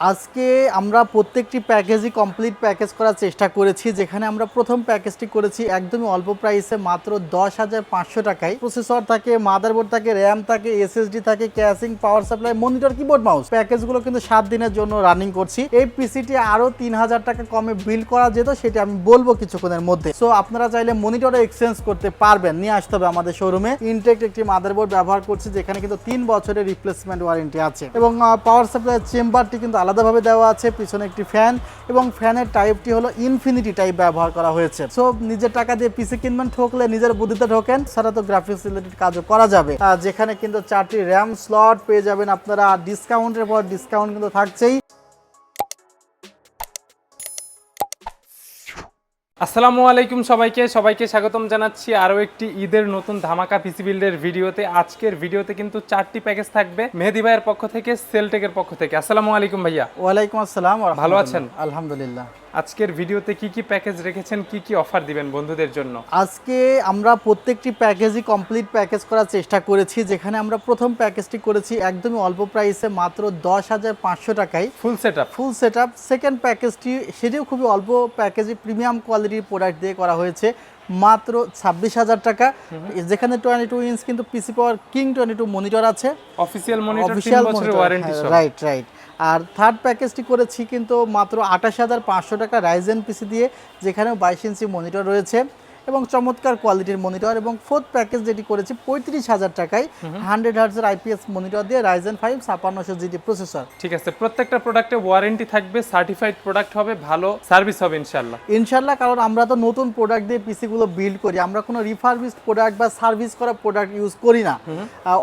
আজকে আমরা প্রত্যেকটি প্যাকেজই কমপ্লিট প্যাকেজ করার চেষ্টা করেছি, যেখানে আমরা প্রথম প্যাকেজটি করেছি একদমই অল্প প্রাইসে মাত্র দশ হাজার পাঁচশো টাকায়। প্রসেসর থাকে মাদারবোর্ড থাকে র্যাম থাকে এসএসডি থাকে casing power supply monitor keyboard mouse প্যাকেজগুলো কিন্তু সাত দিনের জন্য রানিং করছি। এই পিসিটি আরও তিন হাজার টাকা কমে বিল্ড করা যেত, সেটা আমি বলব কিছুক্ষণের মধ্যে। সো আপনারা চাইলে মনিটরে এক্সচেঞ্জ করতে পারবেন। নিয়ে আসতে হবে আমাদের শোরুমে ইনটেক একটি মাদারবোর্ড ব্যবহার করছি, যেখানে কিন্তু তিন বছরের রিপ্লেসমেন্ট ওয়ারেন্টি আছে। এবং পাওয়ার সাপ্লাই চেম্বারটি কিন্তু আলাদাভাবে দেওয়া আছে, পিছনে একটি ফ্যান এবং ফ্যানের টাইপটি হলো ইনফিনিটি টাইপ ব্যবহার করা হয়েছে। সো নিজের টাকা দিয়ে পিসি কিনবেন, ঠকলে নিজের বুদ্ধিতে ঢোকেন সারা তো গ্রাফিক্স রিলেটেড কাজও করা যাবে। যেখানে কিন্তু চারটি র্যাম স্লট পেয়ে যাবেন আপনারা ডিসকাউন্টের পর ডিসকাউন্ট কিন্তু থাকছেই। আসসালামু আলাইকুম সবাইকে সবাইকে স্বাগতম জানাচ্ছি আরও একটি ঈদের নতুন ধামাকা পিসি বিল্ডের ভিডিওতে। আজকের ভিডিওতে কিন্তু চারটি প্যাকেজ থাকবে মেহেদি ভাইয়ের পক্ষ থেকে সেলটেকের পক্ষ থেকে। আসসালামু আলাইকুম ভাইয়া। ওয়ালাইকুম আসসালাম ভালো আছেন? আলহামদুলিল্লাহ। আজকের ভিডিওতে কি কি প্যাকেজ রেখেছেন কি কি অফার দিবেন বন্ধুদের জন্য? আজকে আমরা প্রত্যেকটি প্যাকেজই কমপ্লিট প্যাকেজ করার চেষ্টা করেছি যেখানে আমরা প্রথম প্যাকেজটি করেছি একদমই অল্প প্রাইসে মাত্র দশ হাজার পাঁচশো টাকায়। Full set up full set up second প্যাকেজটি সেটিও খুবই অল্প প্যাকেজে প্রিমিয়াম কোয়ালিটির প্রোডাক্ট দিয়ে করা হয়েছে মাত্র ছাব্বিশ হাজার টাকা। যেখানে টোয়েন্টি টু ইঞ্চ কিন্তু PC power king twenty two monitor আছে। অফিসিয়াল মনিটর অফিসিয়াল সহ। রাইট রাইট আর থার্ড প্যাকেজটি করেছি কিন্তু মাত্র আঠাশ হাজার পাঁচশো টাকা রাইজেন পিসি দিয়ে, যেখানেও বাইশ ইঞ্চি মনিটর রয়েছে। এবং চমৎকার কোয়ালিটির মনিটর এবং ফোর্থ প্যাকেজ যেটি করেছি পঁয়ত্রিশ হাজার টাকায় হান্ড্রেড হার্টসের আইপিএস মনিটর দিয়ে রাইজেন ফাইভ ছাপান্নশো জিটি প্রসেসর ঠিক আছে প্রত্যেকটা প্রোডাক্টে ওয়ারেন্টি থাকবে সার্টিফাইড প্রোডাক্ট হবে ভালো সার্ভিস হবে ইনশাল্লাহ ইনশাল্লাহ কারণ আমরা তো নতুন প্রোডাক্ট দিয়ে পিসিগুলো বিল্ড করি আমরা কোনো রিফারবিসড প্রোডাক্ট বা সার্ভিস করা প্রোডাক্ট ইউজ করি না।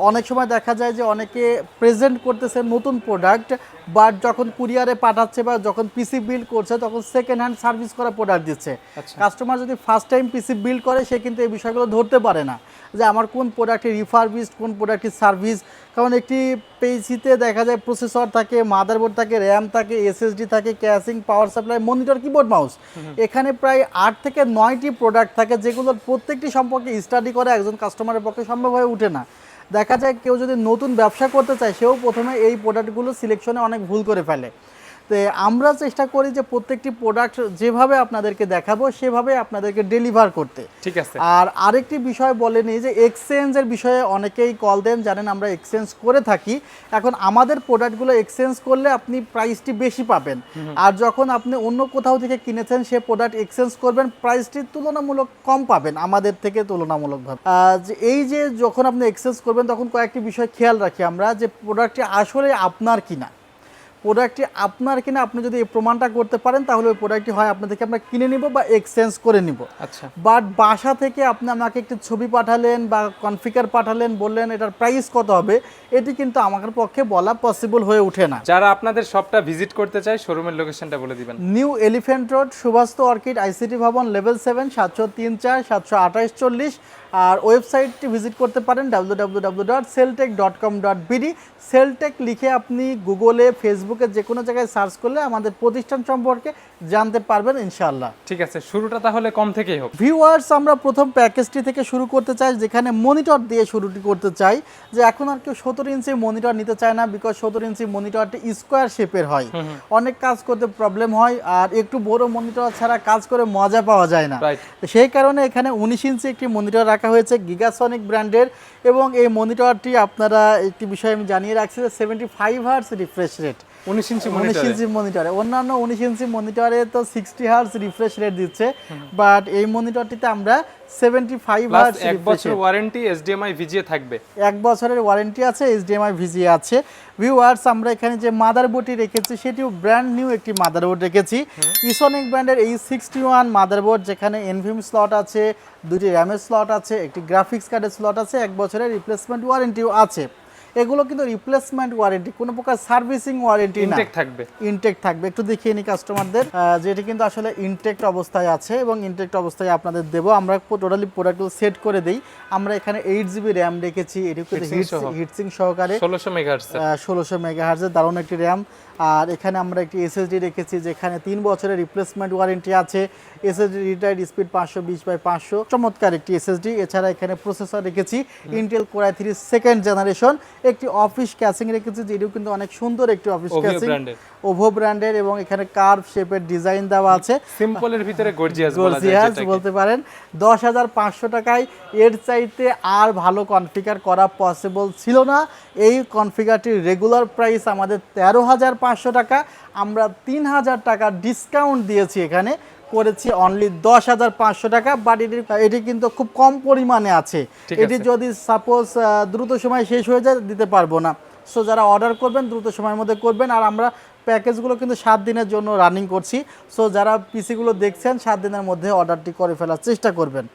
অনেক সময় দেখা যায় যে অনেকে প্রেজেন্ট করতেছে নতুন প্রোডাক্ট বাট যখন কুরিয়ারে পাঠাচ্ছে বা যখন পিসি বিল্ড করছে তখন সেকেন্ড হ্যান্ড সার্ভিস করা প্রোডাক্ট দিচ্ছে। আচ্ছা। কাস্টমার যদি ফার্স্ট টাইম পিসি বিল্ড করে সে কিন্তু এই বিষয়গুলো ধরতে পারে না। যে আমার কোন প্রোডাক্টের রিফারবিসড কোন প্রোডাক্টের সার্ভিস কারণ একটি পেজিতে দেখা যায় প্রসেসর থাকে মাদারবোর্ড থাকে র্যাম থাকে এসএসডি থাকে casing power supply monitor keyboard mouse এখানে প্রায় আট থেকে নয়টি প্রোডাক্ট থাকে যেগুলোর প্রত্যেকটি সম্পর্কে স্টাডি করে একজন কাস্টমারের পক্ষে সম্ভব হয়ে ওঠে না। দেখা যায় কেউ যদি নতুন ব্যবসা করতে চায় সেও প্রথমে এই প্রোডাক্টগুলো সিলেকশনে অনেক ভুল করে ফেলে। তো আমরা চেষ্টা করি যে প্রত্যেকটি প্রোডাক্ট যেভাবে আপনাদেরকে দেখাবো সেভাবে আপনাদেরকে ডেলিভার করতে। ঠিক আছে। আর আরেকটি বিষয় বলেনি যে এক্সচেঞ্জের বিষয়ে অনেকেই কল দেন জানেন আমরা এক্সচেঞ্জ করে থাকি। এখন আমাদের প্রোডাক্টগুলো এক্সচেঞ্জ করলে আপনি প্রাইসটি বেশি পাবেন। আর যখন আপনি অন্য কোথাও থেকে কিনেছেন সে প্রোডাক্ট এক্সচেঞ্জ করবেন প্রাইসটি তুলনামূলক কম পাবেন আমাদের থেকে তুলনামূলকভাবে। যে এই যে যখন আপনি এক্সচেঞ্জ করবেন তখন কয়েকটি বিষয় খেয়াল রাখি আমরা যে প্রোডাক্টটি আসলে আপনার কিনা। প্রোডাক্টটি আপনার কিনা আপনি যদি এই প্রমাণটা করতে পারেন তাহলে ওই প্রোডাক্টটি হয় আপনার থেকে আমরা কিনে নিব বা এক্সচেঞ্জ করে নিব। আচ্ছা। বাট বাসা থেকে আপনি আমাকে একটি ছবি পাঠালেন বা কনফিগার পাঠালেন বললেন এটার প্রাইস কত হবে এটি কিন্তু আমার পক্ষে বলা পসিবল হয়ে ওঠে না। যারা আপনাদের শপটা ভিজিট করতে চায় শোরুমের লোকেশনটা বলে দিবেন। New elephant road সুভাস্ত orchid ICT ভবন লেভেল সেভেন সাতশো তিন চার সাতশো আঠাশ চল্লিশ আর ওয়েবসাইটটি ভিজিট করতে পারেন W W W dot Celltech dot com dot BD Celltech লিখে আপনি গুগলে ফেসবুকে যে কোনো জায়গায় সার্চ করলে আমাদের প্রতিষ্ঠান সম্পর্কে জানতে পারবেন ইনশাআল্লাহ। ঠিক আছে শুরুটা তাহলে কম থেকেই হোক। ভিউয়ার্স আমরা প্রথম প্যাকেজটি থেকে শুরু করতে চাই যেখানে মনিটর দিয়ে শুরুটি করতে চাই। যে এখন আর কেউ সতেরো ইঞ্চি মনিটর নিতে চায় না বিকজ সতেরো ইঞ্চি মনিটরটি স্কোয়ার শেপের হয়। অনেক কাজ করতে প্রবলেম হয় আর একটু বড় মনিটর ছাড়া কাজ করে মজা পাওয়া যায় না। সেই কারণে এখানে উনিশ ইঞ্চি একটি মনিটর রাখা হয়েছে গিগাসনিক ব্র্যান্ডের এবং এই মনিটরটি আপনারা একটি বিষয় আমি জানিয়ে রাখছি যে seventy five hertz refresh rate উনিশ ইঞ্চি উনিশ ইঞ্চি মনিটরে অন্যান্য উনিশ ইঞ্চি মনিটরে তো সিক্সটি হার্স রিফ্রেশ রেট দিচ্ছে বাট এই মনিটরটিতে আমরা সেভেন্টি ফাইভ হার্স এক বছর ওয়ারেন্টি থাকবে। এক বছরের ওয়ারেন্টি আছে ভিজিএ আছে। ভিউয়ার্স আমরা এখানে যে মাদারবোর্ডটি রেখেছি সেটিও ব্র্যান্ড নিউ একটি মাদারবোর্ড রেখেছি। ইসনিক ব্র্যান্ডের এই সিক্সটি ওয়ান মাদারবোর্ড যেখানে এনভিএম স্লট আছে দুটি র্যামের স্লট আছে একটি গ্রাফিক্স কার্ডের স্লট আছে এক বছরের রিপ্লেসমেন্ট ওয়ারেন্টিও আছে। এগুলো কিন্তু রিপ্লেসমেন্ট ওয়ারেন্টি কোনো প্রকার সার্ভিসিং ওয়ারেন্টি ইনটেক থাকবে। ইনটেক থাকবে। একটু দেখিয়ে নিই কাস্টমারদের আহ, যেটি কিন্তু আসলে ইনটেক্ট অবস্থায় আছে এবং ইনটেক্ট অবস্থায় আপনাদের দেবো। আমরা টোটালি প্রোডাক্টগুলো সেট করে দিই। আমরা এখানে এইট জিবি র্যাম রেখেছি। এটি। হিটসিং সহকারে। ষোলোশো মেগাহার্স ষোলোশো মেগাহার্জের দারুণ একটি র্যাম আর এখানে আমরা একটি এসএসডি রেখেছি যেখানে তিন বছরের রিপ্লেসমেন্ট ওয়ারেন্টি আছে। এসএসডি রিটায়ার্ড স্পিড পাঁচশো বিশ বাই পাঁচশো। চমৎকার একটি এসএসডি এছাড়া এখানে প্রসেসর রেখেছি। Intel core i three second generation একটি অফিস ক্যাসিং রেখেছি যেটিও কিন্তু অনেক সুন্দর একটি অফিস ক্যাসিং ওভো ব্র্যান্ডের এবং এখানে কার্ভ শেপের ডিজাইন দেওয়া আছে। সিম্পলের ভিতরে গর্জিয়াস বলা যায় গর্জিয়াস বলতে পারেন। দশ হাজার পাঁচশো টাকায় এর চাইতে আর ভালো কনফিগার করা পসিবল ছিল না। এই কনফিগারটির রেগুলার প্রাইস আমাদের তেরো হাজার পাঁচশো টাকা। আমরা তিন হাজার টাকা ডিসকাউন্ট দিয়েছি এখানে। করেছি অনলি দশ হাজার পাঁচশো টাকা বাট এটি এটি কিন্তু খুব কম পরিমাণে আছে। এটি যদি সাপোজ দ্রুত সময় শেষ হয়ে যায় দিতে পারব না। সো যারা অর্ডার করবেন দ্রুত সময়ের মধ্যে করবেন আর আমরা প্যাকেজগুলো কিন্তু সাত দিনের জন্য রানিং করছি। সো যারা পিসিগুলো দেখছেন সাত দিনের মধ্যে অর্ডারটি করে ফেলার চেষ্টা করবেন।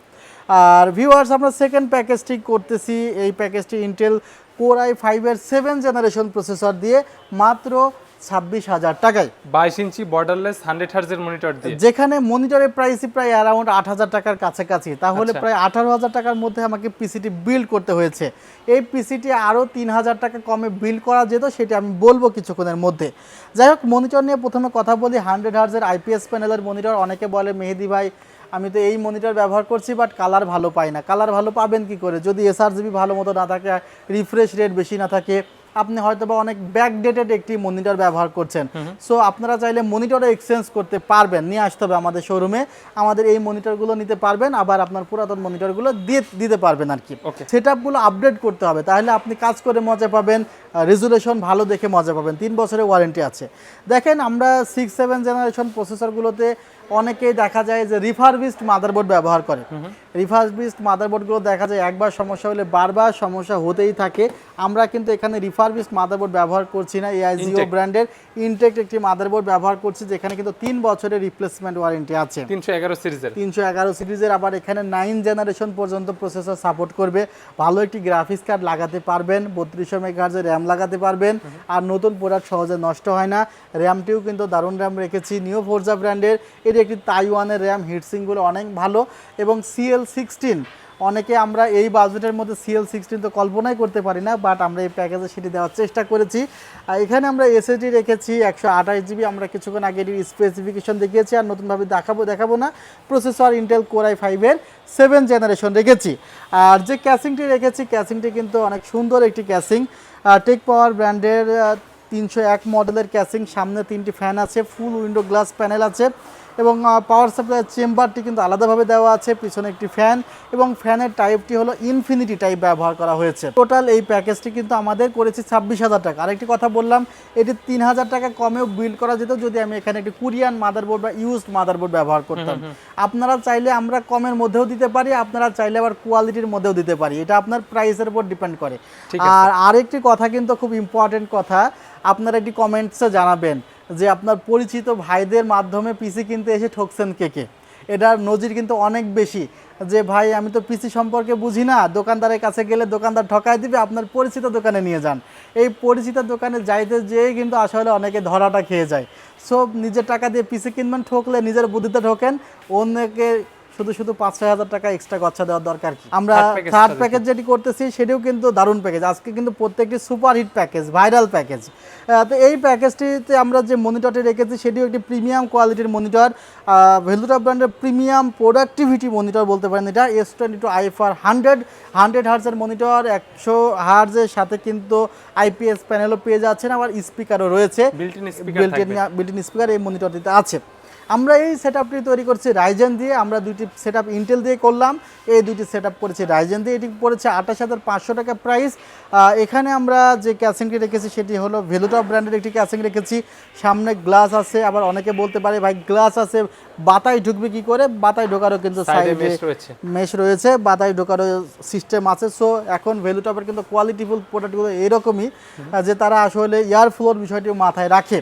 আর ভিউয়ার্স আমরা সেকেন্ড প্যাকেজটি করতেছি। এই প্যাকেজটি ইন্টেল কোর আই ফাইভের সেভেন জেনারেশন প্রসেসর দিয়ে মাত্র ছাব্বিশ হাজার টাকায়। বাইশ ইঞ্চি বর্ডারলেস হান্ড্রেড হার্জের মনিটর দিয়ে। যেখানে মনিটরের প্রাইসই প্রায় অ্যারাউন্ড আট হাজার টাকার কাছাকাছি। তাহলে আচ্ছা। প্রায় আঠারো হাজার টাকার মধ্যে আমাকে পিসিটি বিল্ড করতে হয়েছে। এই পিসিটি আরও তিন হাজার টাকা কমে বিল্ড করা যেত সেটা আমি বলব কিছুক্ষণের মধ্যে। যাই হোক মনিটর নিয়ে প্রথমে কথা বলি হান্ড্রেড হার্জের আইপিএস প্যানেলের মনিটর অনেকে বলে মেহেদি ভাই আমি তো এই মনিটর ব্যবহার করছি বাট কালার ভালো পাই না। কালার ভালো পাবেন কি করে? যদি এসআরজিবি ভালো মতো না থাকে রিফ্রেশ রেট বেশি না থাকে আপনি হয়তো বা অনেক ব্যাকডেটেড একটি মনিটর ব্যবহার করছেন। সো আপনারা চাইলে মনিটরে এক্সচেঞ্জ করতে পারবেন। নিয়ে আসতে হবে আমাদের শোরুমে আমাদের এই মনিটরগুলো নিতে পারবেন আবার আপনার পুরাতন মনিটরগুলো দিয়ে দিতে পারবেন আর কি। সেট আপগুলো আপডেট করতে হবে। তাহলে আপনি কাজ করে মজা পাবেন রেজুলেশন ভালো দেখে মজা পাবেন। তিন বছরের ওয়ারেন্টি আছে। দেখেন আমরা সিক্স সেভেন জেনারেশন প্রসেসরগুলোতে অনেকেই দেখা যায় যে রিফারবিস্ট মাদারবোর্ড ব্যবহার করে। রিফারবিস্ট মাদারবোর্ডগুলো দেখা যায় একবার সমস্যা হলে বারবার সমস্যা হতেই থাকে। আমরা কিন্তু এখানে রিফারবিস্ট মাদারবোর্ড ব্যবহার করছি না এআইজিও ব্র্যান্ডের ইনটেক্ট একটি মাদারবোর্ড ব্যবহার করছি যেখানে কিন্তু তিন বছরের রিপ্লেসমেন্ট ওয়ারেন্টি আছে। তিনশো এগারো সিরিজের। তিনশো এগারো সিরিজের আবার এখানে নাইন জেনারেশন পর্যন্ত প্রসেসর সাপোর্ট করবে। ভালো একটি গ্রাফিক্স কার্ড লাগাতে পারবেন বত্রিশশো মেগাহার্জের র্যাম লাগাতে পারবেন। আর নতুন প্রোডাক্ট সহজে নষ্ট হয় না। র্যামটিও কিন্তু দারুণ র্যাম রেখেছি নিউ ফোরজা ব্র্যান্ডের এটি একটি তাইওয়ানের র্যাম হিটসিংগুলো অনেক ভালো এবং সিএল সিক্সটিন অনেকে আমরা এই বাজেটের মধ্যে সিএল সিক্সটিন তো কল্পনাই করতে পারি না বাট আমরা এই প্যাকেজে সেটি দেওয়ার চেষ্টা করেছি। আর এখানে আমরা এসএসডি রেখেছি, একশো আঠাশ জিবি আমরা কিছুক্ষণ আগে এটির স্পেসিফিকেশন দেখিয়েছি, আর নতুনভাবে দেখাবো দেখাবো না প্রসেসর ইন্টেল কোরাই ফাইভের সেভেন জেনারেশন রেখেছি। আর যে ক্যাসিংটি রেখেছি ক্যাসিংটি কিন্তু অনেক সুন্দর একটি ক্যাসিং টেক পাওয়ার ব্র্যান্ডের তিনশো এক মডেলের ক্যাসিং সামনে তিনটি ফ্যান আছে ফুল উইন্ডো গ্লাস প্যানেল আছে। এবং পাওয়ার সাপ্লাই চেম্বারটি কিন্তু আলাদাভাবে দেওয়া আছে পিছনে একটি ফ্যান এবং ফ্যানের টাইপটি হলো ইনফিনিটি টাইপ ব্যবহার করা হয়েছে। টোটাল এই প্যাকেজটি কিন্তু আমাদের করেছি ছাব্বিশ হাজার টাকা। আরেকটি কথা বললাম এটি তিন হাজার টাকা কমেও বিল করা যেত যদি আমি এখানে একটি কুরিয়ান মাদারবোর্ড বা ইউজড মাদারবোর্ড ব্যবহার করতাম। আপনারা চাইলে আমরা কমের মধ্যেও দিতে পারি আপনারা চাইলে আবার কোয়ালিটির মধ্যেও দিতে পারি। এটা আপনার প্রাইসের উপর ডিপেন্ড করে। আর আরেকটি কথা কিন্তু খুব ইম্পর্টেন্ট কথা আপনারা একটি কমেন্টসে জানাবেন। যে আপনার পরিচিত ভাইদের মাধ্যমে পিসি কিনতে এসে ঠকছেন কে কে? এটার নজির কিন্তু অনেক বেশি। যে ভাই, আমি তো পিসি সম্পর্কে বুঝি না, দোকানদারের কাছে গেলে দোকানদার ঠকায় দিবে, আপনার পরিচিত দোকানে নিয়ে যান। এই পরিচিত দোকানে যাইতে যেয়ে কিন্তু আসলে অনেকে ধরাটা খেয়ে যায়। সব নিজের টাকা দিয়ে পিসি কিনবেন, ঠকলে নিজের বুদ্ধিতে ঠকেন, অন্যকে শুধু শুধু পাঁচ ছয় হাজার টাকা এক্সট্রা খরচা দেওয়ার দরকার কি? আমরা থার্ড প্যাকেজ যেটি করতেছি সেটিও কিন্তু দারুণ প্যাকেজ আজকে কিন্তু প্রত্যেকটি super hit package viral package তো এই প্যাকেজটিতে আমরা যে মনিটরটি রেখেছি সেটিও একটি প্রিমিয়াম কোয়ালিটির মনিটর ভেলুটা ব্র্যান্ডের প্রিমিয়াম প্রোডাক্টিভিটি মনিটর বলতে পারেন এটা এস টোয়েন্টি টু আইফার হান্ড্রেড হান্ড্রেড হার্জের মনিটর একশো হার্জের সাথে কিন্তু আইপিএস প্যানেলও পেয়ে যাচ্ছেন। আবার স্পিকারও রয়েছে। বিল্টিন স্পিকার এই মনিটরটিতে আছে। আমরা এই সেট আপটি তৈরি করছি রাইজেন দিয়ে আমরা দুইটি সেট আপ ইন্টেল দিয়ে করলাম এই দুইটি সেট আপ করেছি রাইজেন দিয়ে এটি পড়েছে আঠাশ হাজার পাঁচশো টাকা প্রাইস এখানে আমরা যে ক্যাসিংটি রেখেছি সেটি হলো ভেলুটপ ব্র্যান্ডের একটি ক্যাসিং রেখেছি। সামনে গ্লাস আছে আবার অনেকে বলতে পারে ভাই গ্লাস আছে বাতায় ঢুকবে কি করে? বাতায় ঢোকারও কিন্তু সাইডে মেশ রয়েছে। বাতায় ঢোকারও সিস্টেম আছে। সো এখন ভ্যালুটপের কিন্তু কোয়ালিটিফুল প্রোডাক্টগুলো এরকমই যে তারা আসলে এয়ার ফ্লোর বিষয়টিও মাথায় রাখে।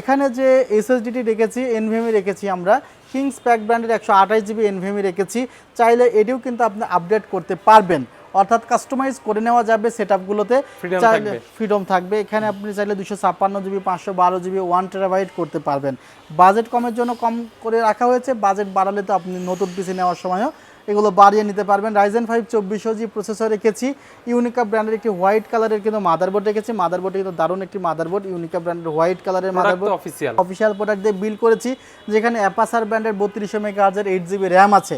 এখানে যে এসএসডিটি রেখেছি এনভিএমই রেখেছি আমরা কিংস প্যাক ব্র্যান্ডের একশো আঠাশ জিবি এনভিএমই রেখেছি চাইলে এটিও কিন্তু আপনি আপডেট করতে পারবেন। অর্থাৎ কাস্টমাইজ করে নেওয়া যাবে সেট আপগুলোতে ফ্রিডম থাকবে। এখানে আপনি চাইলে দুশো ছাপ্পান্ন জিবি পাঁচশো বারো জিবি ওয়ান টেরাবাইট করতে পারবেন। বাজেট কমের জন্য কম করে রাখা হয়েছে। বাজেট বাড়ালে তো আপনি নতুন পিসি নেওয়ার সময়ও এগুলো বাড়িয়ে নিতে পারবেন। রাইজেন ফাইভ চব্বিশশো জি প্রসেসর রেখেছি ইউনিকা ব্র্যান্ডের একটি হোয়াইট কালারের কিন্তু মাদারবোর্ড রেখেছি। মাদারবোর্ডে কিন্তু দারুণ একটি মাদারবোর্ড ইউনিকা ব্র্যান্ডের হোয়াইট কালারের মাদারবোর্ড অফিসিয়াল অফিসিয়াল প্রোডাক্ট দিয়ে বিল করেছি যেখানে অ্যাপাসার ব্র্যান্ডের বত্রিশশো মেগাহার্জের এইট জিবি র্যাম আছে।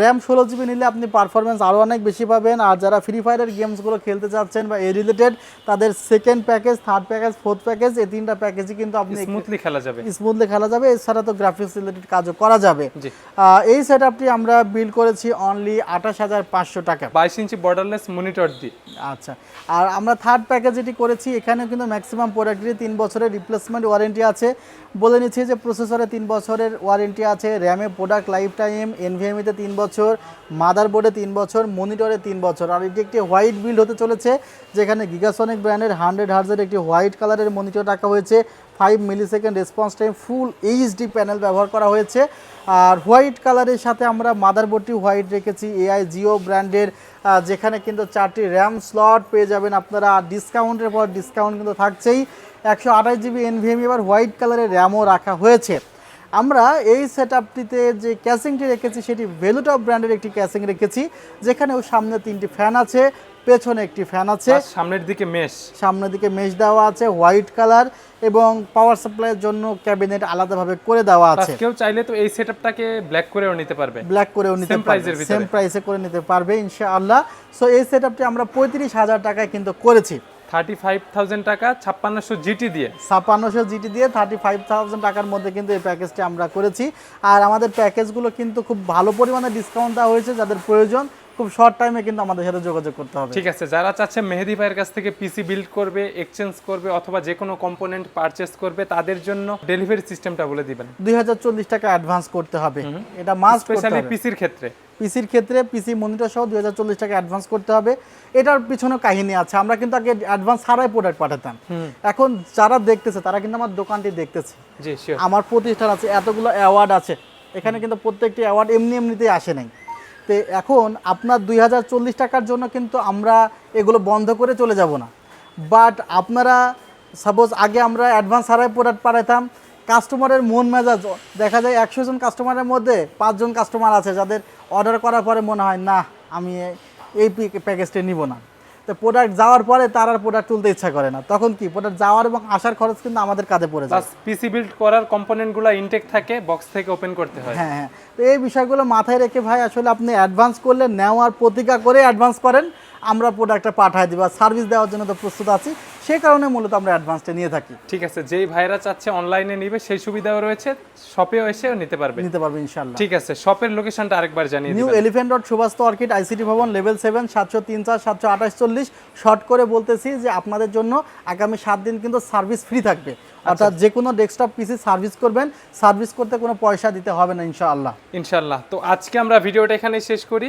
র্যাম ষোলো জিবি নিলে আপনি পারফরমেন্স আরও অনেক বেশি পাবেন। আর যারা ফ্রি ফায়ারের গেমসগুলো খেলতে চাচ্ছেন বা এই রিলেটেড তাদের second package third package fourth package এই তিনটা প্যাকেজই কিন্তু আপনি স্মুথলি খেলা যাবে। স্মুথলি খেলা যাবে। এছাড়া তো গ্রাফিক্স রিলেটেড কাজও করা যাবে। আহ, এই সেট আপটি আমরা বিল করেছি অনলি আঠাশ হাজার পাঁচশো টাকা। বাইশ ইঞ্চি বর্ডারলেস মনিটর দিয়ে। আচ্ছা আর আমরা থার্ড প্যাকেজ যেটি করেছি এখানেও কিন্তু ম্যাক্সিমাম প্রোডাক্টেরই তিন বছরের রিপ্লেসমেন্ট ওয়ারেন্টি আছে। বলে নিচ্ছি যে প্রসেসরে তিন বছরের ওয়ারেন্টি আছে র্যামে প্রোডাক্ট লাইফ টাইম এনভিএমিতে তিন বছর মাদারবোর্ডে তিন বছর মনিটরে তিন বছর। আর এটি একটি হোয়াইট বিল্ড হতে চলেছে যেখানে গিগাসনিক ব্র্যান্ডের হান্ড্রেড হার্জের একটি হোয়াইট কালারের মনিটর রাখা হয়েছে। Five milli second response time full HD panel ব্যবহার করা হয়েছে। আর হোয়াইট কালারের সাথে আমরা মাদারবোর্ডটি হোয়াইট রেখেছি এআই জিও ব্র্যান্ডের যেখানে কিন্তু চারটি র্যাম স্লট পেয়ে যাবেন আপনারা ডিসকাউন্টের পর ডিসকাউন্ট কিন্তু থাকছেই। একশো আঠাশ জিবি এনভিএম এবার হোয়াইট কালারের র্যামও রাখা হয়েছে। আমরা এই সেট আপটিতে যে ক্যাসিংটি রেখেছি সেটি ভেলুটপ ব্র্যান্ডের একটি ক্যাসিং রেখেছি যেখানে ওর সামনে তিনটি ফ্যান আছে পেছনে একটি ফ্যান আছে। সামনের দিকে মেশ সামনের দিকে মেশ দেওয়া আছে হোয়াইট কালার এবং পাওয়ার সাপ্লাইয়ের জন্য ক্যাবিনেট আলাদাভাবে করে দেওয়া আছে। কেউ চাইলে তো এই সেটআপটাকে ব্ল্যাক করেও নিতে পারবে। ব্ল্যাক করেও নিতে পারবে সেম প্রাইসে করে নিতে পারবে ইনশাআল্লাহ। সো এই সেট আপটি আমরা পঁয়ত্রিশ হাজার টাকায় কিন্তু করেছি। থার্টি ফাইভ থাউজেন্ড টাকা ছাপ্পান্নশো জিটি দিয়ে। ছাপ্পান্নশো জিটি দিয়ে থার্টি ফাইভ থাউজেন্ড টাকার মধ্যে কিন্তু এই প্যাকেজটি আমরা করেছি। আর আমাদের প্যাকেজগুলো কিন্তু খুব ভালো পরিমাণে ডিসকাউন্ট দেওয়া হয়েছে যাদের প্রয়োজন। খুব শর্ট টাইমে কিন্তু আমাদের সাথে যোগাযোগ করতে হবে। ঠিক আছে যারা চাচ্ছে মেহেদি ভাইয়ের কাছ থেকে পিসি বিল্ড করবে এক্সচেঞ্জ করবে অথবা যে কোনো কম্পোনেন্ট পারচেস করবে তাদের জন্য ডেলিভারি সিস্টেমটা বলে দিবেন। দুই হাজার চল্লিশ টাকা অ্যাডভান্স করতে হবে। এটা মাস্ট স্পেশালি পিসির ক্ষেত্রে। পিসির ক্ষেত্রে পিসি মনিটর সহ দুই হাজার চল্লিশ টাকা অ্যাডভান্স করতে হবে। এটার পিছনে কাহিনী আছে। আমরা কিন্তু আগে অ্যাডভান্স ছাড়াই প্রোডাক্ট পাঠাতাম। এখন যারা দেখতেছে তারা কিন্তু আমার দোকানটি দেখতেছে। আমার প্রতিষ্ঠান আছে এতগুলো অ্যাওয়ার্ড আছে। এখানে কিন্তু প্রত্যেকটি অ্যাওয়ার্ড এমনি এমনিতেই আসে নাই। তো এখন আপনার দুই হাজার চল্লিশ টাকার জন্য কিন্তু আমরা এগুলো বন্ধ করে চলে যাব না। বাট আপনারা সাপোজ আগে আমরা অ্যাডভান্স হারায় প্রোডাক্ট পাঠাতাম কাস্টমারের মন মেজাজ, দেখা যায় একশো জন কাস্টমারের মধ্যে পাঁচজন কাস্টমার আছে যাদের অর্ডার করার পরে মনে হয়, না, আমি এই প্যাকেজটি নিব না। তো প্রোডাক্ট যাওয়ার পরে তার আর প্রোডাক্ট তুলতে ইচ্ছা করে না। তখন কি? প্রোডাক্ট যাওয়ার এবং আসার খরচ কিন্তু আমাদের কাঁধে পড়ে যায়। পিসি বিল্ড করার কম্পোনেন্টগুলো ইনটেক থাকে বক্স থেকে ওপেন করতে হয়। হ্যাঁ হ্যাঁ। তো এই বিষয়গুলো মাথায় রেখে ভাই আসলে আপনি অ্যাডভান্স করলে নেওয়ার প্রতিজ্ঞা করে অ্যাডভান্স করেন। আমরা প্রোডাক্টটা পাঠায় দিব আর সার্ভিস দেওয়ার জন্য তো প্রস্তুত আছি সেই কারণে মূলত আমরা অ্যাডভান্সটা নিয়ে থাকি। ঠিক আছে যেই ভাইরা চাচ্ছে অনলাইনে নিবে সেই সুবিধাও রয়েছে শপেও এসেও নিতে পারবে। নিতে পারবে ইনশাল্লাহ ঠিক আছে শপের লোকেশনটা আরেকবার জানিয়ে নিউ দিবেন। Elephant Road Subhash Orchid ICT ভবন লেভেল সেভেন সাতশো তিন চার সাতশো আঠাশ চল্লিশ। শর্ট করে বলতেছি যে আপনাদের জন্য আগামী সাত দিন কিন্তু সার্ভিস ফ্রি থাকবে। অর্থাৎ যে কোনো ডেস্কটপ পিসি সার্ভিস করবেন সার্ভিস করতে কোনো পয়সা দিতে হবে না ইনশাআল্লাহ। ইনশাল্লাহ তো আজকে আমরা ভিডিওটা এখানে শেষ করি।